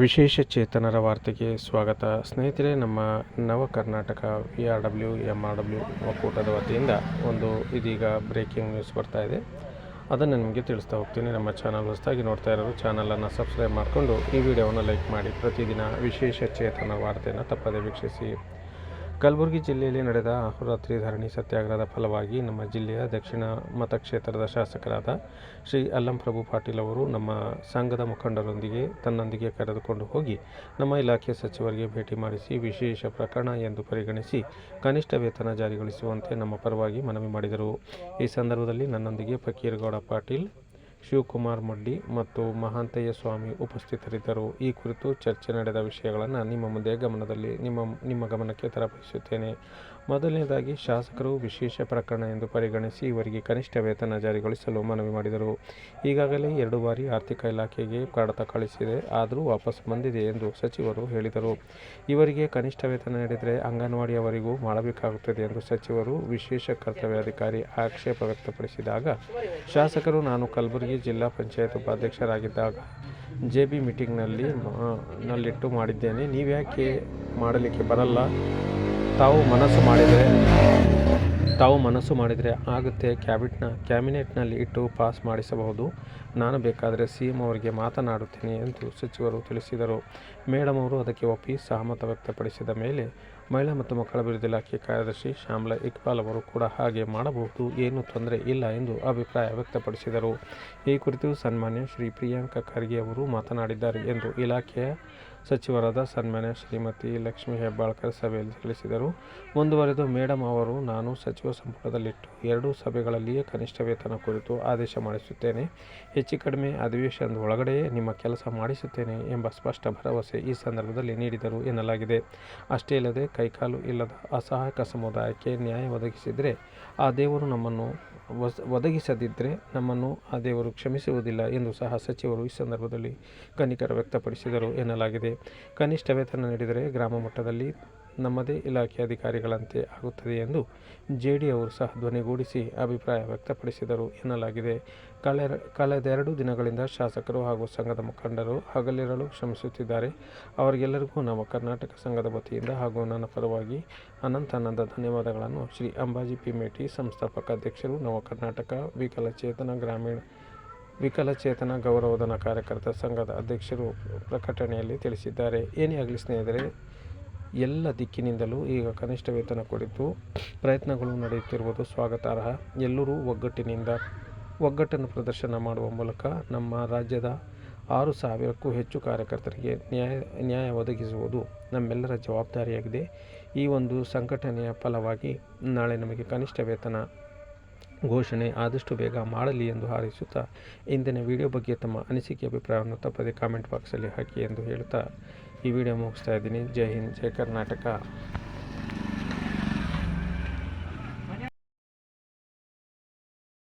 ವಿಶೇಷ ಚೇತನರ ವಾರ್ತೆಗೆ ಸ್ವಾಗತ. ಸ್ನೇಹಿತರೆ, ನಮ್ಮ Nava Karnataka V R W M R W ಒಕ್ಕೂಟದ ವತಿಯಿಂದ ಒಂದು ಇದೀಗ ಬ್ರೇಕಿಂಗ್ ನ್ಯೂಸ್ ಬರ್ತಾ ಇದೆ. ಅದನ್ನು ನಿಮಗೆ ತಿಳಿಸ್ತಾ ಹೋಗ್ತೀನಿ. ನಮ್ಮ ಚಾನಲ್ ಹೊಸದಾಗಿ ನೋಡ್ತಾ ಇರೋರು ಚಾನಲನ್ನು ಸಬ್ಸ್ಕ್ರೈಬ್ ಮಾಡಿಕೊಂಡು ಈ ವಿಡಿಯೋವನ್ನು ಲೈಕ್ ಮಾಡಿ. ಪ್ರತಿದಿನ ವಿಶೇಷ ಚೇತನ ವಾರ್ತೆಯನ್ನು ತಪ್ಪದೇ ವೀಕ್ಷಿಸಿ. ಕಲಬುರಗಿ ಜಿಲ್ಲೆಯಲ್ಲಿ ನಡೆದ ಅಹೋರಾತ್ರಿ ಧರಣಿ ಸತ್ಯಾಗ್ರಹದ ಫಲವಾಗಿ ನಮ್ಮ ಜಿಲ್ಲೆಯ ದಕ್ಷಿಣ ಮತಕ್ಷೇತ್ರದ ಶಾಸಕರಾದ ಶ್ರೀ ಅಲ್ಲಂಪ್ರಭು ಪಾಟೀಲ್ ಅವರು ನಮ್ಮ ಸಂಘದ ಮುಖಂಡರೊಂದಿಗೆ ತನ್ನೊಂದಿಗೆ ಕರೆದುಕೊಂಡು ಹೋಗಿ ನಮ್ಮ ಇಲಾಖೆ ಸಚಿವರಿಗೆ ಭೇಟಿ ಮಾಡಿಸಿ ವಿಶೇಷ ಪ್ರಕರಣ ಎಂದು ಪರಿಗಣಿಸಿ ಕನಿಷ್ಠ ವೇತನ ಜಾರಿಗೊಳಿಸುವಂತೆ ನಮ್ಮ ಪರವಾಗಿ ಮನವಿ ಮಾಡಿದರು. ಈ ಸಂದರ್ಭದಲ್ಲಿ ನನ್ನೊಂದಿಗೆ ಫಕೀರ್ಗೌಡ ಪಾಟೀಲ್ ಶಿವಕುಮಾರ್ ಮಡ್ಡಿ ಮತ್ತು ಮಹಾಂತಯ್ಯ ಸ್ವಾಮಿ ಉಪಸ್ಥಿತರಿದ್ದರು. ಈ ಕುರಿತು ಚರ್ಚೆ ನಡೆದ ವಿಷಯಗಳನ್ನು ನಿಮ್ಮ ಮುಂದೆ ಗಮನದಲ್ಲಿ ನಿಮ್ಮ ನಿಮ್ಮ ಗಮನಕ್ಕೆ ತರಬಯಸುತ್ತೇನೆ ಮೊದಲನೇದಾಗಿ, ಶಾಸಕರು ವಿಶೇಷ ಪ್ರಕರಣ ಎಂದು ಪರಿಗಣಿಸಿ ಇವರಿಗೆ ಕನಿಷ್ಠ ವೇತನ ಜಾರಿಗೊಳಿಸಲು ಮನವಿ ಮಾಡಿದರು. ಈಗಾಗಲೇ ಎರಡು ಬಾರಿ ಆರ್ಥಿಕ ಇಲಾಖೆಗೆ ಕಡತ ಕಳಿಸಿದೆ, ಆದರೂ ವಾಪಸ್ ಬಂದಿದೆ ಎಂದು ಸಚಿವರು ಹೇಳಿದರು. ಇವರಿಗೆ ಕನಿಷ್ಠ ವೇತನ ನೀಡಿದರೆ ಅಂಗನವಾಡಿಯವರಿಗೂ ಮಾಡಬೇಕಾಗುತ್ತದೆ ಎಂದು ಸಚಿವರು ವಿಶೇಷ ಕರ್ತವ್ಯಾಧಿಕಾರಿ ಆಕ್ಷೇಪ ವ್ಯಕ್ತಪಡಿಸಿದಾಗ, ಶಾಸಕರು ನಾನು ಕಲಬುರಗಿ ಜಿಲ್ಲಾ ಪಂಚಾಯತ್ ಉಪಾಧ್ಯಕ್ಷರಾಗಿದ್ದಾಗ ಜೆ ಬಿ ಮೀಟಿಂಗ್ನಲ್ಲಿ ನಲ್ಲಿಟ್ಟು ಮಾಡಿದ್ದೇನೆ. ನೀವ್ಯಾಕೆ ಮಾಡಲಿಕ್ಕೆ ಬರಲ್ಲ? ತಾವು ಮನಸ್ಸು ಮಾಡಿದರೆ ತಾವು ಮನಸ್ಸು ಮಾಡಿದರೆ ಆಗುತ್ತೆ. ಕ್ಯಾಬಿಟ್ನ, ಕ್ಯಾಬಿನೆಟ್ನಲ್ಲಿ ಇಟ್ಟು ಪಾಸ್ ಮಾಡಿಸಬಹುದು. ನಾನು ಬೇಕಾದರೆ ಸಿ ಎಂ ಅವರಿಗೆ ಮಾತನಾಡುತ್ತೇನೆ ಎಂದು ಸಚಿವರು ತಿಳಿಸಿದರು. ಮೇಡಮ್ ಅವರು ಅದಕ್ಕೆ ಒಪ್ಪಿ ಸಹಮತ ವ್ಯಕ್ತಪಡಿಸಿದ ಮೇಲೆ ಮಹಿಳಾ ಮತ್ತು ಮಕ್ಕಳ ಅಭಿವೃದ್ಧಿ ಇಲಾಖೆ ಕಾರ್ಯದರ್ಶಿ ಶ್ಯಾಮ್ಲಾ ಇಕ್ಬಾಲ್ ಅವರು ಕೂಡ ಹಾಗೆ ಮಾಡಬಹುದು. ಏನೂ ತೊಂದರೆ ಇಲ್ಲ ಎಂದು ಅಭಿಪ್ರಾಯ ವ್ಯಕ್ತಪಡಿಸಿದರು. ಈ ಕುರಿತು ಸನ್ಮಾನ್ಯ ಶ್ರೀ ಪ್ರಿಯಾಂಕ ಖರ್ಗೆ ಅವರು ಮಾತನಾಡಿದ್ದಾರೆ ಎಂದು ಇಲಾಖೆಯ ಸಚಿವರಾದ ಸನ್ಮಾನ್ಯ ಶ್ರೀಮತಿ ಲಕ್ಷ್ಮಿ ಹೆಬ್ಬಾಳ್ಕರ್ ಸಭೆಯಲ್ಲಿ ತಿಳಿಸಿದರು. ಮುಂದುವರೆದು ಮೇಡಮ್ ಅವರು, ನಾನು ಸಚಿವ ಸಂಪುಟದಲ್ಲಿಟ್ಟು ಎರಡೂ ಸಭೆಗಳಲ್ಲಿಯೇ ಕನಿಷ್ಠ ವೇತನ ಕುರಿತು ಆದೇಶ ಮಾಡಿಸುತ್ತೇನೆ. ಹೆಚ್ಚು ಕಡಿಮೆ ಅಧಿವೇಶನದ ಒಳಗಡೆಯೇ ನಿಮ್ಮ ಕೆಲಸ ಮಾಡಿಸುತ್ತೇನೆ ಎಂಬ ಸ್ಪಷ್ಟ ಭರವಸೆ ಈ ಸಂದರ್ಭದಲ್ಲಿ ನೀಡಿದರು ಎನ್ನಲಾಗಿದೆ. ಅಷ್ಟೇ ಅಲ್ಲದೆ ಕೈಕಾಲು ಇಲ್ಲದ ಅಸಹಾಯಕ ಸಮುದಾಯಕ್ಕೆ ನ್ಯಾಯ ಒದಗಿಸಿದರೆ ಆ ದೇವರು ನಮ್ಮನ್ನು ಒದಗಿಸದಿದ್ದರೆ ನಮ್ಮನ್ನು ಆ ದೇವರು ಕ್ಷಮಿಸುವುದಿಲ್ಲ ಎಂದು ಸಹ ಸಚಿವರು ಈ ಸಂದರ್ಭದಲ್ಲಿ ಕನಿಕರ ವ್ಯಕ್ತಪಡಿಸಿದರು ಎನ್ನಲಾಗಿದೆ. ಕನಿಷ್ಠ ವೇತನ ನೀಡಿದರೆ ಗ್ರಾಮ ಮಟ್ಟದಲ್ಲಿ ನಮ್ಮದೇ ಇಲಾಖೆ ಅಧಿಕಾರಿಗಳಂತೆ ಆಗುತ್ತದೆ ಎಂದು ಜೆ ಡಿ ಅವರು ಸಹ ಧ್ವನಿಗೂಡಿಸಿ ಅಭಿಪ್ರಾಯ ವ್ಯಕ್ತಪಡಿಸಿದರು ಎನ್ನಲಾಗಿದೆ. ಕಳೆರ ಕಳೆದೆರಡು ದಿನಗಳಿಂದ ಶಾಸಕರು ಹಾಗೂ ಸಂಘದ ಮುಖಂಡರು ಹಗಲಿರಲು ಶ್ರಮಿಸುತ್ತಿದ್ದಾರೆ. ಅವರಿಗೆಲ್ಲರಿಗೂ ನಮ್ಮ ಕರ್ನಾಟಕ ಸಂಘದ ವತಿಯಿಂದ ಹಾಗೂ ನನ್ನ ಪರವಾಗಿ ಅನಂತ ಅನಂತ ಧನ್ಯವಾದಗಳನ್ನು. ಶ್ರೀ ಅಂಬಾಜಿ ಪಿ ಮೇಟಿ ಸಂಸ್ಥಾಪಕ ಅಧ್ಯಕ್ಷರು ನವ ಕರ್ನಾಟಕ ವಿಕಲಚೇತನ ಗ್ರಾಮೀಣ, ವಿಕಲಚೇತನ ಗೌರವಧನ ಕಾರ್ಯಕರ್ತ ಸಂಘದ ಅಧ್ಯಕ್ಷರು ಪ್ರಕಟಣೆಯಲ್ಲಿ ತಿಳಿಸಿದ್ದಾರೆ. ಏನೇ ಆಗಲಿ ಸ್ನೇಹಿತರೆ ಎಲ್ಲ ದಿಕ್ಕಿನಿಂದಲೂ ಈಗ ಕನಿಷ್ಠ ವೇತನ ಕುರಿತು ಪ್ರಯತ್ನಗಳು ನಡೆಯುತ್ತಿರುವುದು ಸ್ವಾಗತಾರ್ಹ. ಎಲ್ಲರೂ ಒಗ್ಗಟ್ಟಿನಿಂದ ಒಗ್ಗಟ್ಟನ್ನು ಪ್ರದರ್ಶನ ಮಾಡುವ ಮೂಲಕ ನಮ್ಮ ರಾಜ್ಯದ ಆರು ಸಾವಿರಕ್ಕೂ ಹೆಚ್ಚು ಕಾರ್ಯಕರ್ತರಿಗೆ ನ್ಯಾಯ ನ್ಯಾಯ ಒದಗಿಸುವುದು ನಮ್ಮೆಲ್ಲರ ಜವಾಬ್ದಾರಿಯಾಗಿದೆ. ಈ ಒಂದು ಸಂಘಟನೆಯ ಫಲವಾಗಿ ನಾಳೆ ನಮಗೆ ಕನಿಷ್ಠ ವೇತನ ಘೋಷಣೆ ಆದಷ್ಟು ಬೇಗ ಮಾಡಲಿ ಎಂದು ಹಾರೈಸುತ್ತಾ, ಇಂದಿನ ವಿಡಿಯೋ ಬಗ್ಗೆ ತಮ್ಮ ಅನಿಸಿಕೆ, ಅಭಿಪ್ರಾಯವನ್ನು ತಪ್ಪದೆ ಕಾಮೆಂಟ್ ಬಾಕ್ಸಲ್ಲಿ ಹಾಕಿ ಎಂದು ಹೇಳುತ್ತಾ ಈ ವಿಡಿಯೋ ಮುಗಿಸ್ತಾ ಇದ್ದೀನಿ ಜೈ ಹಿಂದ್ ಜೈ ಕರ್ನಾಟಕ